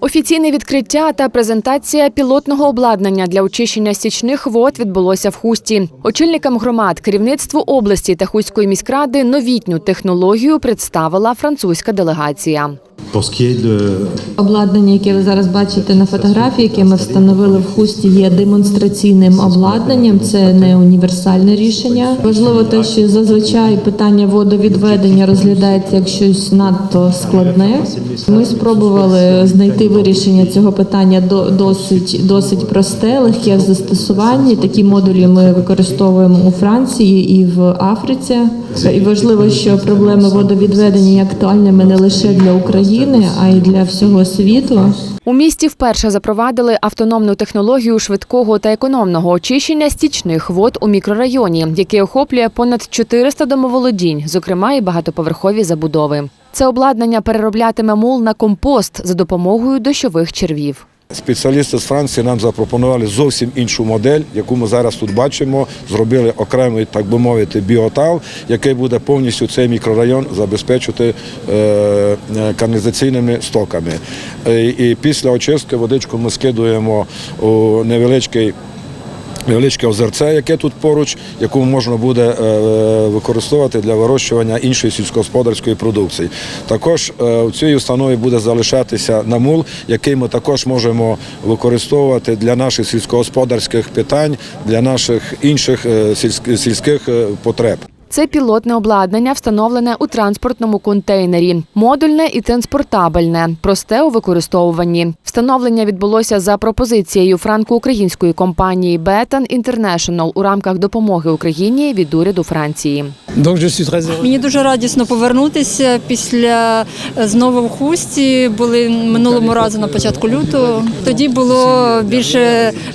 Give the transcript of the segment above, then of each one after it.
Офіційне відкриття та презентація пілотного обладнання для очищення стічних вод відбулося в Хусті. Очільникам громад, керівництву області та Хуської міськради новітню технологію представила французька делегація. Обладнання, яке ви зараз бачите на фотографії, яке ми встановили в хусті, є демонстраційним обладнанням. Це не універсальне рішення. Важливо те, що зазвичай питання водовідведення розглядається як щось надто складне. Ми спробували знайти вирішення цього питання до- досить досить просте, легке в застосуванні. Такі модулі ми використовуємо у Франції і в Африці. І важливо, що проблеми водовідведення є актуальними не лише для України, а й для всього світу. У місті вперше запровадили автономну технологію швидкого та економного очищення стічних вод у мікрорайоні, який охоплює понад 400 домоволодінь, зокрема і багатоповерхові забудови. Це обладнання перероблятиме мул на компост за допомогою дощових червів. Спеціалісти з Франції нам запропонували зовсім іншу модель, яку ми зараз тут бачимо. Зробили окремий, так би мовити, біотал, який буде повністю цей мікрорайон забезпечити е, е, каналізаційними стоками. Е, І після очистки водичку ми скидуємо у невеличкий. Невеличке озерце, яке тут поруч, яку можна буде е, використовувати для вирощування іншої сільськогосподарської продукції. Також е, в цій установі буде залишатися намул, який ми також можемо використовувати для наших сільськогосподарських питань, для наших інших е, сільських е, потреб. Це пілотне обладнання, встановлене у транспортному контейнері, модульне і транспортабельне, просте у використовуванні. Встановлення відбулося за пропозицією франко-української компанії Betan International у рамках допомоги Україні від уряду Франції. Мені дуже радісно повернутися після е, знову в хусті. Були минулому разу на початку лютого. Тоді було більше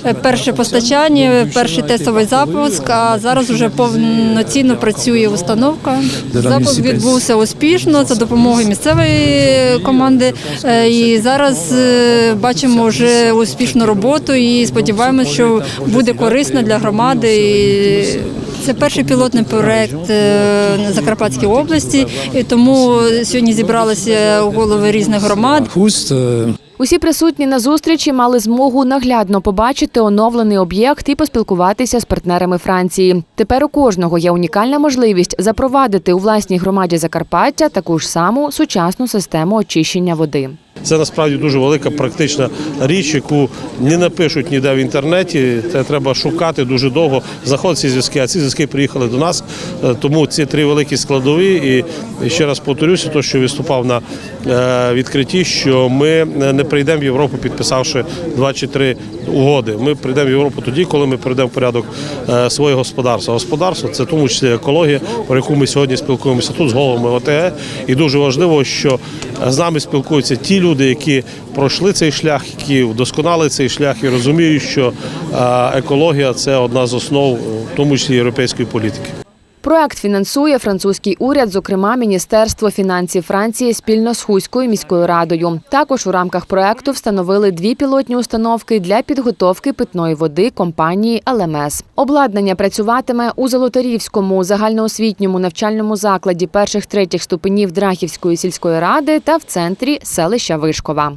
е, перше постачання, перший тестовий запуск. А зараз вже повноцінно працює установка. Запуск відбувся успішно за допомогою місцевої команди. Е, І зараз бачимо вже успішну роботу і сподіваємося, що буде корисно для громади. І це перший пілотний проект е, на Закарпатській області, і тому сьогодні зібралися голови різних громад. Усі присутні на зустрічі мали змогу наглядно побачити оновлений об'єкт і поспілкуватися з партнерами Франції. Тепер у кожного є унікальна можливість запровадити у власній громаді Закарпаття таку ж саму сучасну систему очищення води. Це насправді дуже велика практична річ, яку не напишуть ніде в інтернеті. Це треба шукати дуже довго. Знаходяться ці зв'язки, а ці зв'язки приїхали до нас. Е, Тому ці три великі складові. І ще раз повторюся, то що виступав на е, відкритті, що ми не прийдемо в Європу, підписавши два чи три угоди. Ми прийдемо в Європу тоді, коли ми прийдемо в порядок е, своє господарства. Господарство це тому числі екологія, про яку ми сьогодні спілкуємося тут з головами ОТГ. І дуже важливо, що з нами спілкуються ті люди, які пройшли цей шлях, які вдосконали цей шлях і розуміють, що е, екологія це одна з основ, в тому числі європейської політики. Проект фінансує французький уряд, зокрема Міністерство фінансів Франції спільно з Хуською міською радою. Також у рамках проекту встановили дві пілотні установки для підготовки питної води компанії ЛМС. Обладнання працюватиме у Золотарівському загальноосвітньому навчальному закладі перших третіх ступенів Драхівської сільської ради та в центрі селища Вишкова.